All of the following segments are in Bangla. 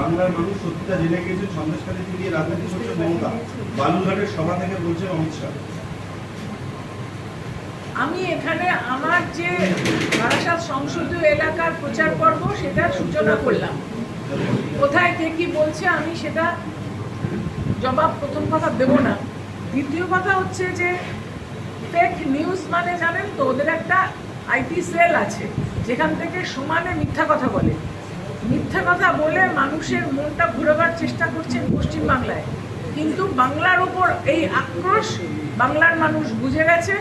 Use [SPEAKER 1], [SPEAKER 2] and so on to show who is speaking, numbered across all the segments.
[SPEAKER 1] বাংলার মানুষ সত্যিটা জেনে গিয়েছে থেকে রাজনীতি করছে মমতা। বালুরঘাটের সভা থেকে বলছে অমিত শাহ।
[SPEAKER 2] আমি এখানে আমার যে বারাসাত সংসদীয় এলাকার প্রচার পর্ব, সেটার সূচনা করলাম। কোথায় কে কি বলছে আমি সেটা জবাব প্রথম কথা দেব না। দ্বিতীয় কথা হচ্ছে যে ফেক নিউজ মানে জানেন তো, ওদের একটা আইটি সেল আছে, যেখান থেকে সমানে মিথ্যা কথা বলে। কথা বলে মানুষের মনটা ঘুরোবার চেষ্টা করছেন পশ্চিমবাংলায়। কিন্তু বাংলার উপর এই আক্রোশ বাংলার মানুষ বুঝে গেছে,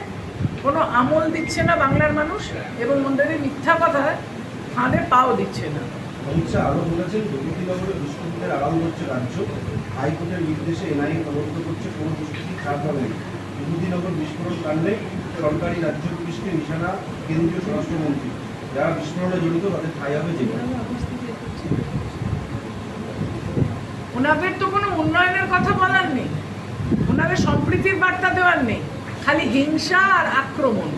[SPEAKER 2] কোনো আমল দিচ্ছে না বাংলার মানুষ এবং মন্দিরে মিথ্যা কথা ফাঁদে পাও দিচ্ছে না।
[SPEAKER 1] আরও বলেছেন করছে রাজ্য। হাইকোর্টের নির্দেশে করছে খারাপ হবে বিস্ফোরণ কাণ্ডে সরকারি রাজ্য নিশানা কেন্দ্রীয় স্বরাষ্ট্রমন্ত্রী। যারা বিস্ফোরণে জড়িত, তাদের ঠাই হবে
[SPEAKER 2] ওনাদের তো কোনো উন্নয়নের কথা বলার নেই। ওনাদের সম্প্রীতির বার্তা দেওয়ার নেই। খালি হিংসা আর আক্রমণ।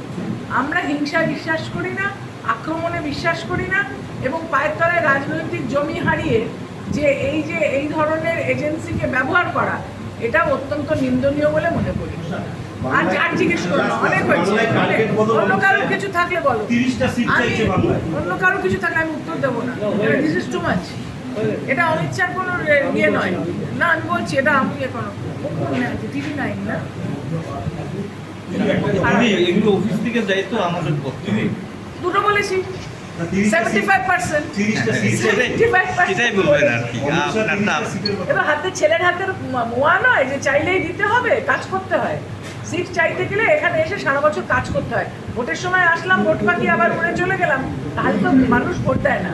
[SPEAKER 2] আমরা হিংসা বিশ্বাস করি না আক্রমণে বিশ্বাস করি না এবং পায়ের তলায় রাজনৈতিক জমি হারিয়ে যে এই যে এই ধরনের এজেন্সিকে ব্যবহার করা এটা অত্যন্ত নিন্দনীয় বলে মনে করি। আর আর জিজ্ঞেস করো না, অনেক হয়েছে অন্য
[SPEAKER 1] হচ্ছে।
[SPEAKER 2] কারও কিছু থাকলে বলো। আমি অন্য কারও কিছু থাকলে আমি উত্তর দেবো না। দিস ইজ টু মাচ এটা অমিত শাহ কোনো ইয়ে নয়। না আমি বলছি এটা আমি এখনও টিভি নাইন না?
[SPEAKER 3] এগুলো অফিস থেকে যাই তো আমাদের
[SPEAKER 2] দুটো বলেছি। এবার হাতে ছেলের হাতের মোয়া নয় যে চাইলেই দিতে হবে কাজ করতে হয়। সিট চাইতে গেলে এখানে এসে সারা বছর কাজ করতে হয়। ভোটের সময় আসলাম ভোট পাখি আবার উড়ে চলে গেলাম। তাহলে তো মানুষ ভোট দেয় না।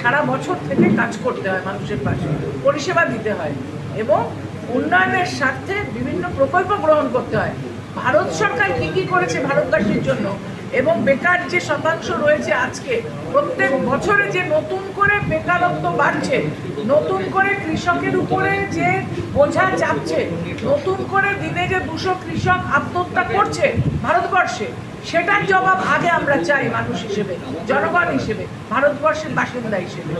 [SPEAKER 2] সারা বছর থেকে কাজ করতে হয় মানুষের পাশে, পরিষেবা দিতে হয় এবং উন্নয়নের স্বার্থে বিভিন্ন প্রকল্প গ্রহণ করতে হয়। ভারত সরকার কি কি করেছে ভারতবাসীর জন্য এবং বেকার যে শতাংশ রয়েছে আজকে, প্রত্যেক বছরে যে নতুন করে বেকারত্ব বাড়ছে, নতুন করে কৃষকের উপরে যে বোঝা চাপছে নতুন করে দিনে যে দুশো কৃষক আত্মহত্যা করছে ভারতবর্ষে সেটার জবাব আগে আমরা চাই মানুষ হিসেবে জনগণ হিসেবে ভারতবর্ষের বাসিন্দা হিসেবে.